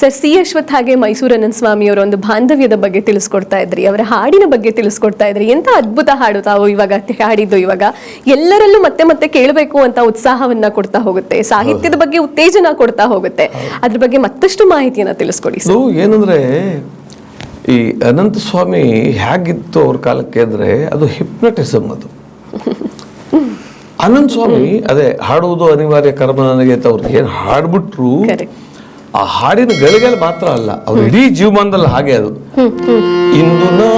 Sir C Ashwath ಹಾಗೆ ಮೈಸೂರು ಅನಂತ ಸ್ವಾಮಿ ಅವರ ಒಂದು ಬಾಂಧವ್ಯದ ಬಗ್ಗೆ ತಿಳಿಸ್ಕೊಡ್ತಾ ಇದ್ರಿ ಅವರ ಹಾಡಿನ ಬಗ್ಗೆ ತಿಳಿಸ್ಕೊಡ್ತಾ ಇದ್ರಿ ಎಂತ ಅದ್ಭುತ ಹಾಡು ತಾವು ಇವಾಗ ಹಾಡಿದ್ದು ಇವಾಗ. ಎಲ್ಲರಲ್ಲೂ ಮತ್ತೆ ಮತ್ತೆ ಕೇಳಬೇಕು ಅಂತ ಉತ್ಸಾಹವನ್ನ ಕೊಡ್ತಾ ಹೋಗುತ್ತೆ ಸಾಹಿತ್ಯದ ಬಗ್ಗೆ ಉತ್ತೇಜನ ಕೊಡ್ತಾ ಹೋಗುತ್ತೆ. ಅದ್ರ ಬಗ್ಗೆ ಮತ್ತಷ್ಟು ಮಾಹಿತಿಯನ್ನ ತಿಳಿಸ್ಕೊಡಿ ಸರ್. ಏನಂದ್ರೆ ಈ ಅನಂತ ಸ್ವಾಮಿ ಹೇಗಿತ್ತು ಅವ್ರ ಕಾಲಕ್ಕೆ ಅಂದ್ರೆ ಅದು ಹಿಪ್ನಟಿಸಮ್ ಅದು. ಅನಂತ ಸ್ವಾಮಿ ಅದೇ ಹಾಡುವುದು ಅನಿವಾರ್ಯ ಕರ್ಮ ನನಗೆ ಏನು ಹಾಡ್ಬಿಟ್ರು. ಆ ಹಾಡಿನ ಗಳಿಗೆಲ್ ಮಾತ್ರ ಅಲ್ಲ, ಅವ್ರ ಇಡೀ ಜೀವಮಾನದಲ್ಲಿ ಹಾಗೆ ಅದು. ಇಂದು ನಾ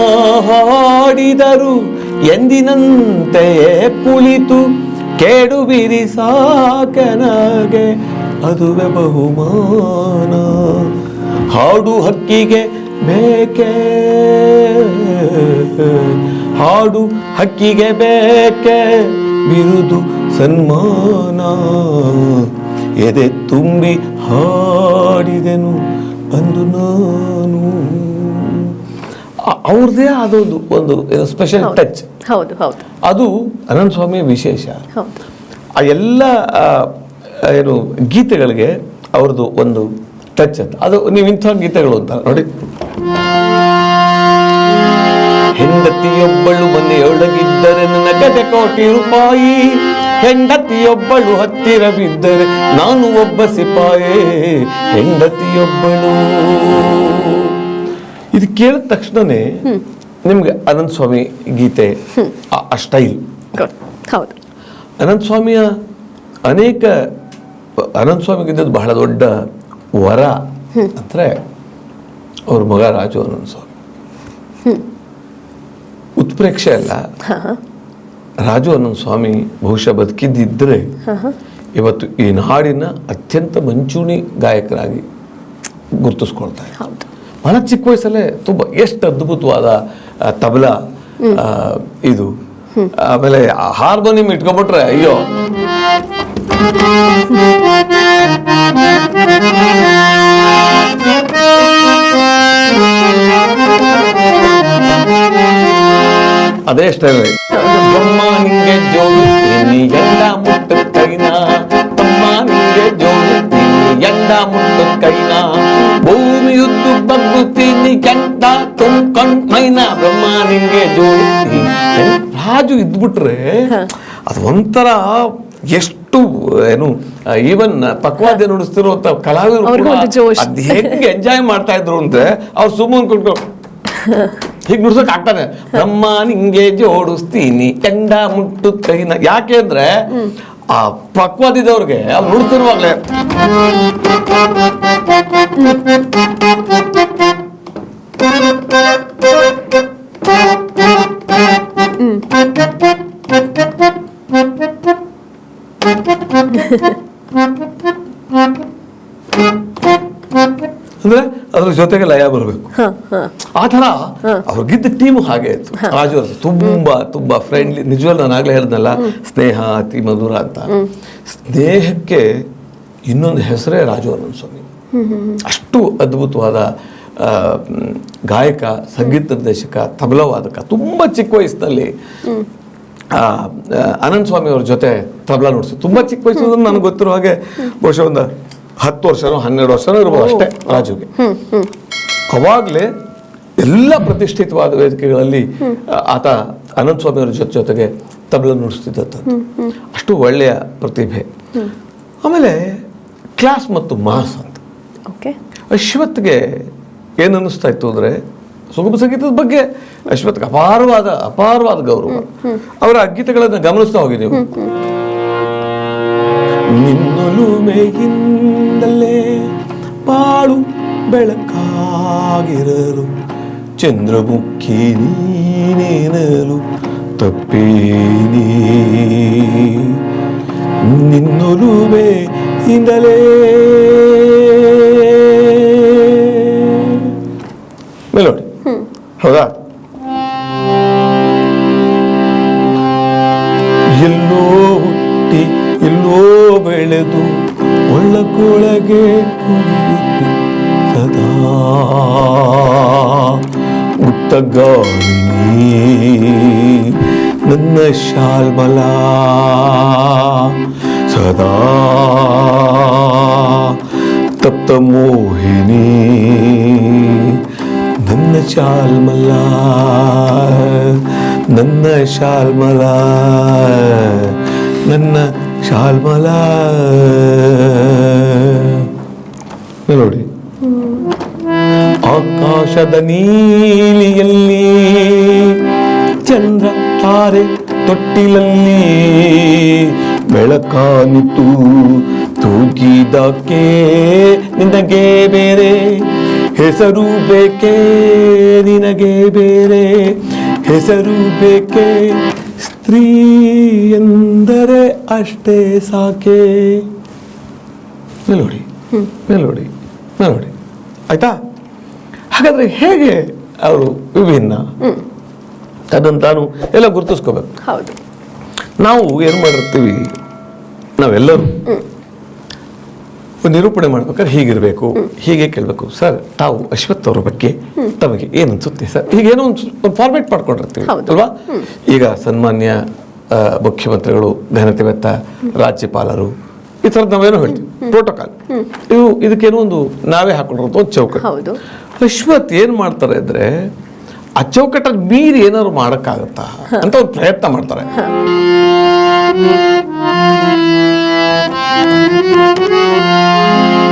ಹಾಡಿದರು ಎಂದಿನಂತೆಯೇ ಕುಳಿತು ಕೇಡು ಸಾಕನಗೆ ಅದುವೆ ಬಹುಮಾನ. ಹಾಡು ಹಕ್ಕಿಗೆ ಬೇಕೇ? ಹಾಡು ಹಕ್ಕಿಗೆ ಬೇಕೆ? ಬಿರುದು ಸನ್ಮಾನ. ಎದೆ ತುಂಬಿ ಹಾಡಿದೆನು ಅಂದು ನಾನು. ಅವ್ರದೇ ಅವ್ರದ್ದೇ ಆದೊಂದು ಒಂದು ಸ್ಪೆಷಲ್ ಟಚ್ ಹೌದು. ಹೌದು ಅದು ಅನಂತ ಸ್ವಾಮಿ ವಿಶೇಷ ಆ ಎಲ್ಲ ಏನು ಗೀತೆಗಳಿಗೆ ಅವ್ರದ್ದು ಒಂದು ಟಚ್ ಅಂತ. ಅದು ನೀವು ಇಂಥ ಗೀತೆಗಳು ಅಂತ ನೋಡಿ. ಹೆಂಡತಿಯೊಬ್ಬಳು ಮನೆಯೊಳಗಿದ್ದರೆ ನನ್ನ ಕತೆ ಕೋಟಿ ರೂಪಾಯಿ ಹೆಂಡತಿಯೊಬ್ಬಳು ಹತ್ತಿರ ಬಿದ್ದರೆ ನಾನು ಒಬ್ಬ ಸಿಪಾಯೇ. ಹೆಂಡತಿಯೊಬ್ಬಳು. ಇದು ಕೇಳಿದ ತಕ್ಷಣನೇ ನಿಮ್ಗೆ ಅನಂತ ಸ್ವಾಮಿ ಗೀತೆ ಆ- ಸ್ಟೈಲ್. ಹೌದು. ಅನಂತ ಸ್ವಾಮಿಯ ಅನೇಕ ಅನಂತ ಸ್ವಾಮಿಗಿದ್ದದ್ದು ಬಹಳ ದೊಡ್ಡ ವರ ಅಂದ್ರೆ ಅವ್ರ ಮಗ ರಾಜು ಅನಂತ ಸ್ವಾಮಿ ಉತ್ಪ್ರೇಕ್ಷೆ ಅಲ್ಲ. ರಾಜು ಅನ್ನೋ ಸ್ವಾಮಿ ಬಹುಶಃ ಬದುಕಿದ್ದಿದ್ರೆ ಇವತ್ತು ಈ ನಾಡಿನ ಅತ್ಯಂತ ಮಂಚೂಣಿ ಗಾಯಕರಾಗಿ ಗುರುತಿಸ್ಕೊಳ್ತಾ ಇದ್ದಾರೆ. ಬಹಳ ಚಿಕ್ಕ ವಯಸ್ಸಲ್ಲೇ ತುಂಬ ಎಷ್ಟು ಅದ್ಭುತವಾದ ತಬಲಾ ಇದು. ಆಮೇಲೆ ಹಾರ್ಮೋನಿಯಂ ಇಟ್ಕೊಂಡ್ಬಿಟ್ರೆ ಅಯ್ಯೋ. ಅದೇ ಸ್ಟೈಲ್ ನಿಂಗೆ ಜೋಡು ತಿನ್ನಿ ಎಲ್ಲ ಮುಟ್ಟು ಕೈನ. ತಮ್ಮ ನಿಂಗೆ ಜೋಡು ತಿನ್ನಿ ಎಲ್ಲ ಮುಟ್ಟು ಕೈನ. ಭೂಮಿಯುದ್ದು ಬಗ್ಗುತ್ತೀನಿ ಕೆಂಟ ತುಂಬ್ಕೊಂಡ್ ಮೈನ ಬ್ರಹ್ಮ ನಿಂಗೆ ತಿನ್ನಿ. ರಾಜು ಇದ್ಬಿಟ್ರೆ ಅದು ಒಂಥರ ಎಷ್ಟು ಏನು ಈವನ್ ಪಕ್ವಾದ್ಯ ನುಡಿಸ್ತಿರುವಂತ ಕಲಾವಿದರು. ಅದ್ ಹೆಂಗೆ ಎಂಜಾಯ್ ಮಾಡ್ತಾ ಇದ್ರು ಅಂದ್ರೆ ಅವ್ರು ಸುಮ್ಮನೆ ಕುತ್ಕೊಂಡು ಹೀಗೆ ನುಡ್ಸಕ್ ಆಗ್ತಾನೆ. ಬ್ರಹ್ಮ ನಿಂಗೆ ಜೋಡಿಸ್ತೀನಿ ಕೆಂಡ ಮುಟ್ಟು ಕೈನ. ಯಾಕೆ ಅಂದ್ರೆ ಆ ಪಕ್ವಾದಿದವ್ರಿಗೆ ಅವ್ರು ನುಡ್ತಿರುವಾಗ್ಲೇ ಅಂದ್ರೆ ಅದ್ರ ಜೊತೆಗೆ ಲಯ ಬರಬೇಕು? ಆ ಥರ ಅವ್ರಿಗಿದ್ದ ಟೀಮ್ ಹಾಗೆ ಇತ್ತು ರಾಜು ತುಂಬಾ ತುಂಬಾ ಫ್ರೆಂಡ್ಲಿ ನಿಜವಲ್ಲ ನಾನು ಆಗ್ಲೇ ಹೇಳ್ದಲ್ಲ ಸ್ನೇಹ ಅತಿ ಮಧುರ ಅಂತ. ಸ್ನೇಹಕ್ಕೆ ಇನ್ನೊಂದು ಹೆಸರೇ ರಾಜು ಅನಂತ ಸ್ವಾಮಿ. ಅಷ್ಟು ಅದ್ಭುತವಾದ ಗಾಯಕ ಸಂಗೀತ ನಿರ್ದೇಶಕ ತಬಲವಾದಕ ತುಂಬಾ ಚಿಕ್ಕ ವಯಸ್ಸಿನಲ್ಲಿ ಅನಂತ ಸ್ವಾಮಿ ಅವ್ರ ಜೊತೆ ತಬಲಾ ನುಡಿಸಿ. ತುಂಬಾ ಚಿಕ್ಕ ವಯಸ್ಸು ನನಗೆ ಗೊತ್ತಿರೋ ಹಾಗೆ ಬಹುಶಃ ಒಂದು ಹತ್ತು ವರ್ಷನೋ ಹನ್ನೆರಡು ವರ್ಷನೋ ಇರ್ಬೋದು ಅಷ್ಟೇ ರಾಜುಗೆ. ಅವಾಗಲೇ ಎಲ್ಲ ಪ್ರತಿಷ್ಠಿತವಾದ ವೇದಿಕೆಗಳಲ್ಲಿ ಆತ ಅನಂತ ಸ್ವಾಮಿಯವರ ಜೊತೆ ಜೊತೆಗೆ ತಬಲ ನುಡಿಸ್ತಿದ್ದಂಥ ಅಷ್ಟು ಒಳ್ಳೆಯ ಪ್ರತಿಭೆ. ಆಮೇಲೆ ಕ್ಲಾಸ್ ಮತ್ತು ಮಾಸ್ ಅಂತ. ಓಕೆ. ಅಶ್ವತ್ಗೆ ಏನು ಅನ್ನಿಸ್ತಾ ಇತ್ತು ಅಂದರೆ ಸುಗಮ ಸಂಗೀತದ ಬಗ್ಗೆ ಅಶ್ವತ್ಗೆ ಅಪಾರವಾದ ಅಪಾರವಾದ ಗೌರವ. ಅವರ ಗೀತೆಗಳನ್ನು ಗಮನಿಸ್ತಾ ಹೋಗಿ ನೀವು ನಿನ್ನೊಲುಮೆಯಿಂದಲೇ ಬಾಳು ಬೆಳಕಾಗಿರಲು ಚಂದ್ರಮುಖಿ ನೀನೇನಲು ತಪ್ಪೇನೇ ನಿನ್ನೊಲುಮೆಯಿಂದಲೇ ಮೆಲೋಡಿ ಹೌದಾ ಮುತ್ತಗಾಮಿನಿ ನನ್ನ ಶಾಲ್ಮಲ ಸದಾ ತಪ್ತ ಮೋಹಿನಿ ಶಾಲ್ಮಲ ನನ್ನ ಶಾಲ್ಮಲ ನನ್ನ ಶಾಲ್ಮಲ ನೋಡಿ ಆಕಾಶದ ನೀಲಿಯಲ್ಲಿ ಚಂದ್ರ ತಾರೆ ತೊಟ್ಟಿಲಲ್ಲಿ ಬೆಳಕಾನಿತು ತೂಗಿದಕ್ಕೆ ನಿನಗೆ ಬೇರೆ ಹೆಸರು ಬೇಕೇ? ನಿನಗೆ ಬೇರೆ ಹೆಸರು ಬೇಕೇ? ಸ್ತ್ರೀ ಎಂದರೆ ಅಷ್ಟೇ ಸಾಕೆ? ಮೆಲೋಡಿ ಮೆಲೋಡಿ ಮೆಲೋಡಿ ಆಯ್ತಾ? ಹಾಗಾದ್ರೆ ಹೇಗೆ ಅವರು ವಿಭಿನ್ನ? ಅದನ್ನು ತಾನು ಎಲ್ಲ ಗುರುತಿಸ್ಕೋಬೇಕು. ಹೌದು. ನಾವು ಏನು ಮಾಡಿರ್ತೀವಿ? ನಾವೆಲ್ಲರೂ ನಿರೂಪಣೆ ಮಾಡ್ಬೇಕಾದ್ರೆ ಹೀಗಿರಬೇಕು ಹೀಗೆ ಕೇಳಬೇಕು. ಸರ್ ತಾವು ಅಶ್ವಥ್ ಅವರ ಬಗ್ಗೆ ತಮಗೆ ಏನು ಅನ್ಸುತ್ತೆ? ಸರ್ ಈಗ ಒಂದು ಒಂದು ಫಾರ್ಮೇಟ್ ಮಾಡ್ಕೊಂಡಿರ್ತೀವಿ ಅಲ್ವಾ? ಈಗ ಸನ್ಮಾನ್ಯ ಮುಖ್ಯಮಂತ್ರಿಗಳು ಘನತೆ ಬೆತ್ತ ರಾಜ್ಯಪಾಲರು ಈ ಥರದ್ದು ನಾವೇನೋ ಹೇಳ್ತೀವಿ. ಪ್ರೋಟೋಕಾಲ್ ಇವು ಇದಕ್ಕೇನೋ ಒಂದು ನಾವೇ ಹಾಕೊಂಡಿರೋದು ಒಂದು ಚೌಕ. ಹೌದು. ಅಶ್ವಥ್ ಏನ್ ಮಾಡ್ತಾರೆ ಅಂದ್ರೆ ಆ ಮೀರಿ ಏನಾದ್ರು ಮಾಡೋಕ್ಕಾಗತ್ತಾ ಅಂತ ಒಂದು ಪ್ರಯತ್ನ ಮಾಡ್ತಾರೆ.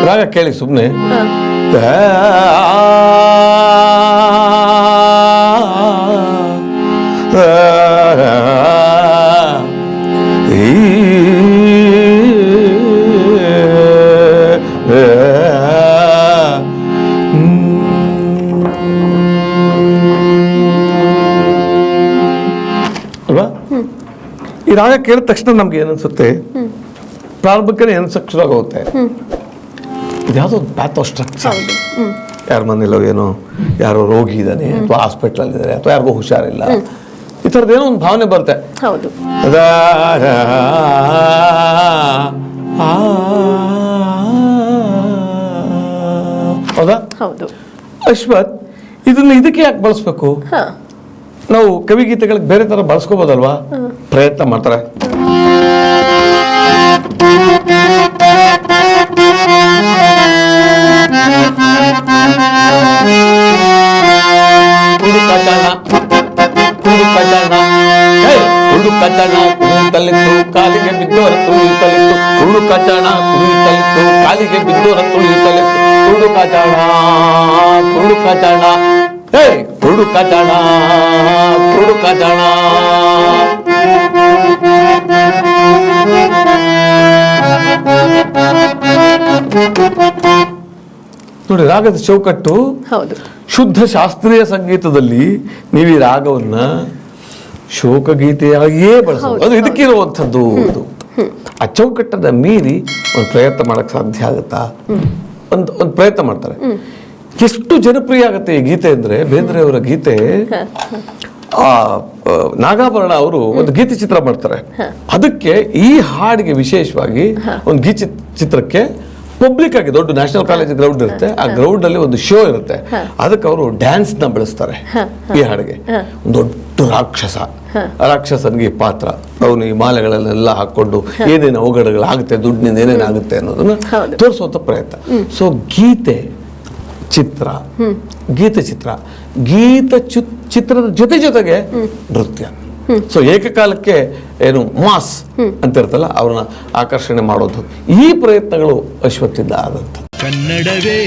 ರಾಗ ಕೇಳಿ ಸುಮ್ಮನೆ ಈ ರಾಗ ಕೇಳಿದ ತಕ್ಷಣ ನಮ್ಗೆ ಏನನ್ಸುತ್ತೆ ಪ್ರಾರಂಭಕ್ಕೆ ಏನನ್ಸಕ್ ಶುರು ಆಗುತ್ತೆ ಇದ್ಯಾವುದೋ ಒಂದು ಪ್ಯಾಥೋ ಸ್ಟ್ರಕ್ಚರ್ ಯಾರ ಮನೇಲೋ ಏನೋ ಯಾರೋ ರೋಗಿ ಇದ್ದಾನೆ ಅಥವಾ ಹಾಸ್ಪಿಟ್ಲಲ್ಲಿ ಇದ್ದಾರೆ ಅಥವಾ ಯಾರಿಗೋ ಹುಷಾರಿಲ್ಲ ಈ ಥರದ್ದು ಏನೋ ಒಂದು ಭಾವನೆ ಬರುತ್ತೆ ಹೌದು ಅಶ್ವಥ್ ಇದನ್ನ ಇದಕ್ಕೆ ಯಾಕೆ ಬಳಸ್ಬೇಕು ನಾವು ಕವಿಗೀತೆಗಳಿಗೆ ಬೇರೆ ತರ ಬಳಸ್ಕೋಬೋದಲ್ವಾ ಪ್ರಯತ್ನ ಮಾಡ್ತಾರೆ. ಹುಡುಕಾಟಣ, ಕುಣಿಯುತ್ತಲಿತ್ತು, ಕಾಲಿಗೆ ಬಿದ್ದವರ ತುಳಿಯುತ್ತಲಿತ್ತು ಹುಡುಕಾಟಣ ಕುಣಿಯುತ್ತಲಿತ್ತು ಕಾಲಿಗೆ ಬಿದ್ದವರ ತುಳಿಯುತ್ತಲಿತ್ತು ಹುಡುಕಾಟಣ ಹುಡುಕಾಟಣ ಹೇ ಹುಡುಕಾಟಣ ಹುಡುಕಾಟಣ ನೋಡಿ ರಾಗದ ಚೌಕಟ್ಟು ಹೌದು. ಶುದ್ಧ ಶಾಸ್ತ್ರೀಯ ಸಂಗೀತದಲ್ಲಿ ನೀವು ಈ ರಾಗವನ್ನ ಶೋಕ ಗೀತೆಯಾಗಿಯೇ ಬಳಸಬಹುದು ಅದು ಇದಕ್ಕಿರುವಂಥದ್ದು ಅದು. ಆ ಚೌಕಟ್ಟನ್ನ ಮೀರಿ ಒಂದು ಪ್ರಯತ್ನ ಮಾಡಕ್ ಸಾಧ್ಯ ಆಗುತ್ತಾ? ಒಂದು ಒಂದು ಪ್ರಯತ್ನ ಮಾಡ್ತಾರೆ. ಎಷ್ಟು ಜನಪ್ರಿಯ ಆಗುತ್ತೆ ಈ ಗೀತೆ ಅಂದ್ರೆ? ಬೇಂದ್ರೆಯವರ ಗೀತೆ ನಾಗಾಭರಣ ಅವರು ಒಂದು ಗೀತೆ ಚಿತ್ರ ಮಾಡ್ತಾರೆ. ಅದಕ್ಕೆ ಈ ಹಾಡಿಗೆ ವಿಶೇಷವಾಗಿ ಒಂದು ಗೀಚಿ ಚಿತ್ರಕ್ಕೆ ಪಬ್ಲಿಕ್ ಆಗಿ ದೊಡ್ಡ ನ್ಯಾಷನಲ್ ಕಾಲೇಜ್ ಗ್ರೌಂಡ್ ಇರುತ್ತೆ. ಆ ಗ್ರೌಂಡ್ ಅಲ್ಲಿ ಒಂದು ಶೋ ಇರುತ್ತೆ. ಅದಕ್ಕೆ ಅವರು ಡ್ಯಾನ್ಸ್ನ ಬೆಳೆಸ್ತಾರೆ ಈ ಹಾಡಿಗೆ. ದೊಡ್ಡ ರಾಕ್ಷಸ. ಆ ರಾಕ್ಷಸನಿಗೆ ಈ ಪಾತ್ರ. ಅವನು ಈ ಮಾಲೆಗಳನ್ನೆಲ್ಲ ಹಾಕೊಂಡು ಏನೇನು ಅವಘಡಗಳಾಗುತ್ತೆ ದುಡ್ಡಿನಿಂದ ಏನೇನಾಗುತ್ತೆ ಅನ್ನೋದನ್ನ. ತೋರಿಸುವಂತ ಪ್ರಯತ್ನ. ಸೊ ಗೀತೆ ಚಿತ್ರ ಗೀತ ಚಿತ್ರ ಗೀತ ಚು- ಚಿತ್ರದ ಜೊತೆ ಜೊತೆಗೆ ನೃತ್ಯ. ಸೊ ಏಕಕಾಲಕ್ಕೆ ಏನು ಮಾಸ್ ಅಂತ ಇರ್ತಲ್ಲ ಅವ್ರನ್ನ ಆಕರ್ಷಣೆ ಮಾಡೋದು. ಈ ಪ್ರಯತ್ನಗಳು ಅಶ್ವತ್ಥಿಂದ ಆದಂತ ಕನ್ನಡವೇ